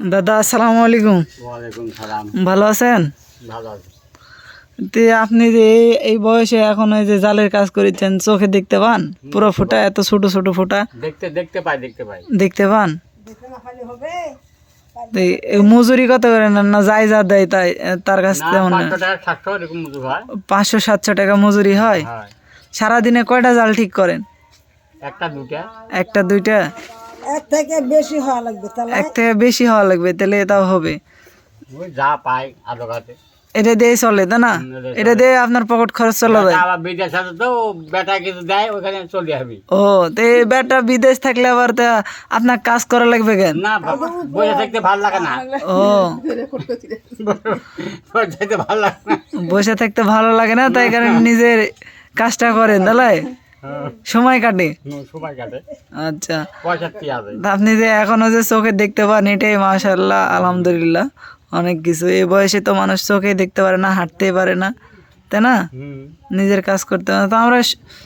দাদা আসসালামু আলাইকুম। ওয়ালাইকুম সালাম। ভালো আছেন? ভালো আছি। তে আপনি যে এই- এই বয়সে এখন ওই যে জালের কাজ করেছেন চোখে দেখতে পান? পুরো ফোঁটা এত ছোট ছোট ফোঁটা? দেখতে দেখতে পাই দেখতে পাই। দেখতে পান? তো এই- এই মজুরি কত করে না যাই যা দেয় তাই তার কাছ না তেমন পাঁচশো সাতশো হয়। টাকা মজুরি হয়? সারাদিনে কয়টা জাল ঠিক করেন? একটা দুইটা। এক থেকে বেশি হওয়া লাগবে এক থেকে বেশি হওয়া লাগবে তাহলে এটাও হবে। যা পাই আলো এটা দিয়ে চলে তাই না? এটা দিয়ে আপনার পকেট খরচ চলে যায়। আবার বিদেশ আছে তো বেটা কিছু দেয় ওখানে চলে যাবি। ও তো এই বেটা বিদেশ থাকলে আবার তা আপনার কাজ করা লাগবে কেন? না বসে থাকতে ভালো লাগে না। ও। বসে থাকতে ভালো লাগে না। বসে থাকতে ভালো লাগে না তাই কারণে নিজের কাজটা করেন তাহলে সময় কাটে? সময় কাটে। আচ্ছা। আপনি যে এখনও যে চোখে দেখতে পান এটাই মাশাল্লাহ আলহামদুলিল্লাহ অনেক কিছু। এ বয়সে তো মানুষ চোখে দেখতে পারে না হাঁটতে পারে না তাই না? নিজের কাজ করতে পারে না। তো আমরা